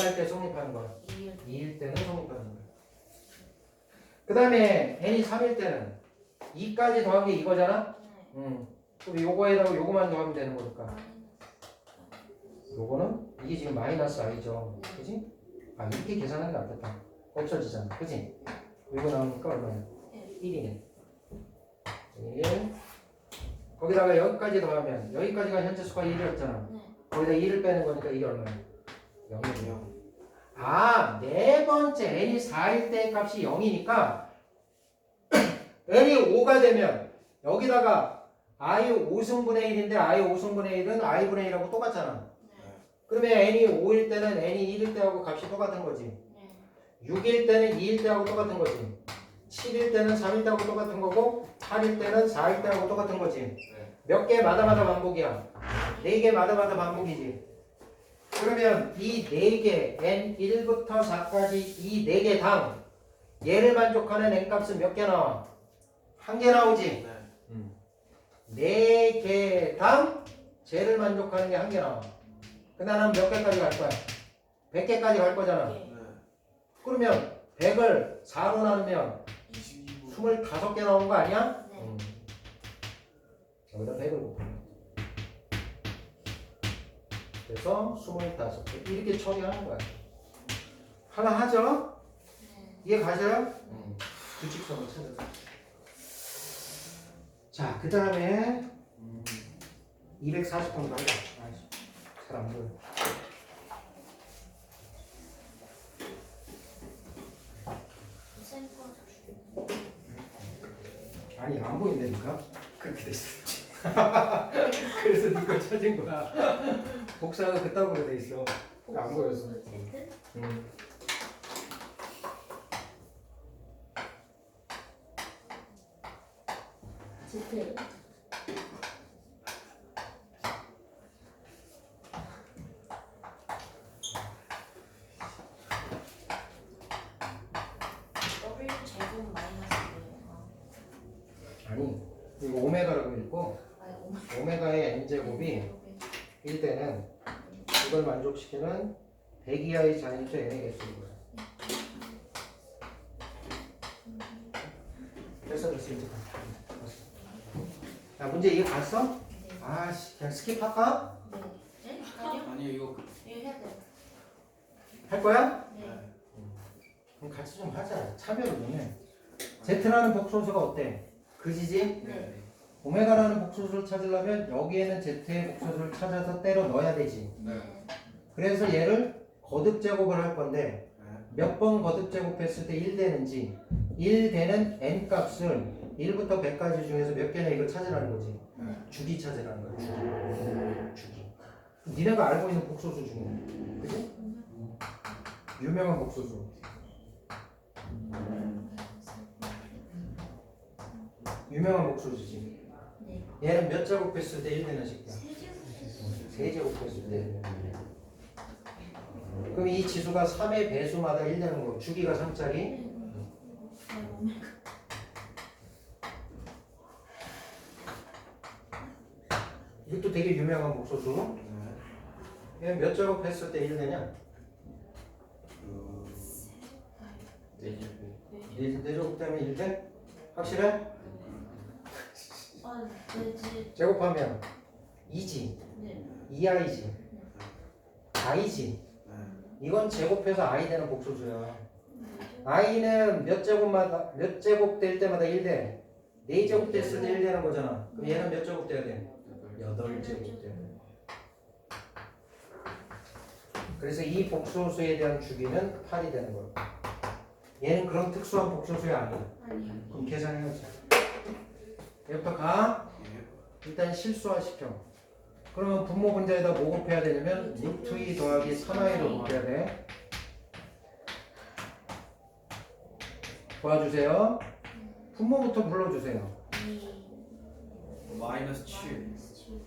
할 때 성립하는 거야? 이일 2일 때는 성립하는 거야. 그 다음에 n이 3일 때는 2까지 더한 게 이거잖아? 네. 응. 그럼 요거에다가 요거만 더하면 되는 거니까. 요거는 이게 지금 마이너스 i죠. 그지? 아 이렇게 계산하는 게 낫겠다. 없어지잖아. 그지? 이거 나오니까 얼마야? 네. 1이네. 1. 거기다가 여기까지 더하면 여기까지가 현재 수가 1이었잖아. 네. 거기다 2를 빼는 거니까 이게 얼마야? 0이에요. 아, 네 번째 n이 4일 때 값이 0이니까 n이 5가 되면 여기다가 i 5승분의 1인데 i 5승분의 1은 i분의 1하고 똑같잖아. 그러면 n이 5일 때는 n이 1일 때하고 값이 똑같은 거지. 네. 6일 때는 2일 때하고 똑같은 거지. 7일 때는 3일 때하고 똑같은 거고 8일 때는 4일 때하고 똑같은 거지. 몇 개마다마다 반복이야. 네 개마다마다 반복이지. 그러면 이 네 개, n1부터 4까지 이 네 개 당 얘를 만족하는 n 값은 몇 개 나와? 한 개 나오지. 네 개 당 쟤를 만족하는 게 한 개 나와. 그 다음에 몇 개까지 갈 거야? 100개까지 갈 거잖아. 네. 그러면 100을 4로 나누면 22분 25개 나오는 거 아니야? 네. 음. 여기다 100을 곱 그래서 25개 이렇게 처리하는 거야. 하나 하죠? 네. 이해 가셔요? 규칙성을 찾아서. 자, 그 다음에 240번도 하자. 잘안 보여. 아니 안 보인다니까 그렇게 돼 있어 그래서 네가 찾은 거야 복사가 그따구로 돼 있어 안 보였어. Z? 음. Z W 제곱 마이너스 아니 이거 오메가라고 읽고 오메가의 n제곱이 1대는 이걸 만족시키는 100 이하의 자연수 n의 개수인 거야 됐어 됐어 이제 야 문제 이해 갔어? 아씨 그냥 스킵할까? 네. 네? 아니요? 아니 이거 그- 이거 해야 돼요. 할 거야? 네. 그럼 같이 좀 하자 차별을 좀해 Z라는 복소수가 어때? 그지지? 네. 오메가라는 복소수를 찾으려면 여기에는 Z의 복소수를 찾아서 때려 넣어야 되지. 네. 그래서 얘를 거듭 제곱을 할 건데 네. 몇번 거듭 제곱했을 때 1 되는지 1 되는 n 값을 1부터 100까지 중에서 몇 개나 이걸 찾으라는 거지. 네. 주기 찾으라는 거야. 주기. 주기. 니네가 알고 있는 복소수 중에. 그지? 유명한 복소수. 유명한 복소수지. 네. 얘는 몇 제곱했을 때 1 되는 식이야. 세제곱. 세 제곱했을 때. 그럼 이 지수가 3의 배수마다 1 되는 거. 주기가 3짜리. 네, 오메가. 이것도 되게 유명한 복소수. 네. 얘는 몇 제곱했을 때 1 되냐? 그 네. 네. 1 제곱 되면 1 돼? 확실해? 아, 네, 네, 제곱하면 2지. 네. 2i지. i지. 네. 이건 제곱해서 i 되는 복소수야. i는 몇 제곱마다 몇 제곱 될 때마다 1 돼. 4제곱 됐을 때 1 되는 거잖아. 그럼 얘는 몇 제곱 돼야 돼? 8제곱 돼야 돼. 그래서 이 복소수에 대한 주기는 8이 되는 거야. 얘는 그런 특수한 복소수야 아니야. 아니요. 그럼 계산해야지. 얘부터 가. 예. 일단 실수화 시켜. 그러면 분모 분자에다 뭐 곱해야 되냐면 루트 2 더하기 3i로 곱해야 돼. 도와주세요. 분모부터 불러주세요. 이 마이너스 7 마이너스 칠.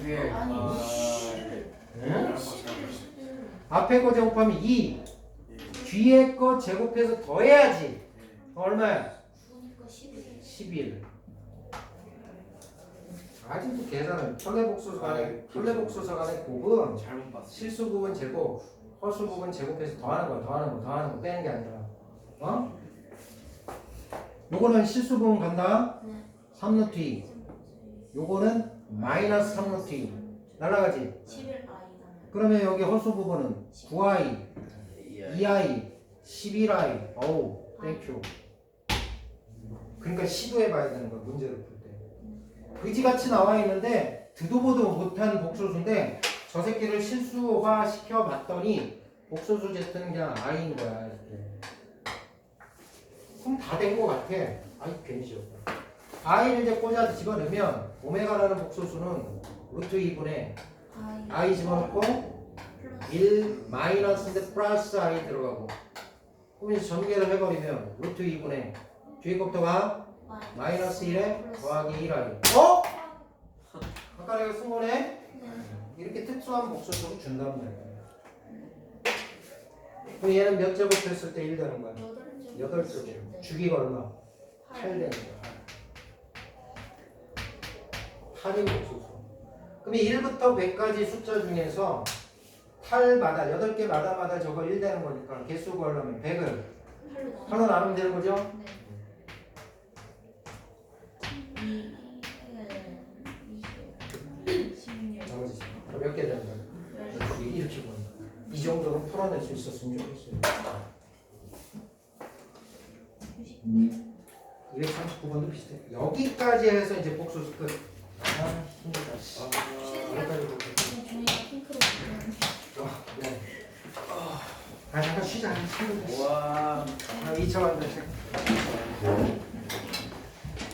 11 아니, 아, 칠. 응? 십일, 십일. 앞에 거 제곱하면 2. 뒤에 거 제곱해서 더해야지. 얼마야? 구니까 십일. 11. 아직도 계산은 현례복수 간의 현례복수서 간의 곱은 잘못 봤어. 실수 부분 제곱, 허수 부분 제곱해서 더하는 거야, 더하는 거, 더하는 거 빼는 게 아니라, 어? 요거는 실수 부분 간다. 네. 3루트 2. 요거는 마이너스 3루트 2. 날라가지. 11 아이다. 그러면 여기 허수 부분은 9i, 2i, 11i. 어우, 땡큐. 그러니까 시도해 봐야 되는 거야, 문제를 풀 때. 의지같이 나와 있는데 듣도 보도 못한 복소수인데 저 새끼를 실수화 시켜 봤더니 복소수 제트는 그냥 i인 거야, 이렇게. 그럼 다 된 거 같아. 아이, 괜히 지었다. i를 이제 꽂아 집어넣으면 오메가라는 복소수는 루트 2분의 아이. 집어넣고 플러스 1 마이너스인데 플러스 i 들어가고 그럼 이제 전개를 해버리면 루트 2분의 것부터가 마이너스 1에 더하기 1i 어? 아까 내가? 네. 이렇게 특수한 복소수를 준단 말이야 그럼 얘는 몇 제곱 했을 때 1 되는 거야? 여덟 8제곱 주기가 얼마? 8 팔. 되는 거야 8인 복소수 그럼 1부터 100까지 숫자 중에서 8마다 8개 마다마다 저거 1 되는 거니까 개수 구하려면 100을 팔로 팔로 나누면 되는 거죠? 네. 몇 개 되는? 이게 이렇게 보는 거야. 이 정도는 풀어낼 수 있었으면 좋겠어요 239번도 비슷해 여기까지 해서 이제 복수수 끝 아, 힘들다 씨. 여기까지 볼게 아, 네. 아 잠깐 쉬자. 와. 아, 2차 완전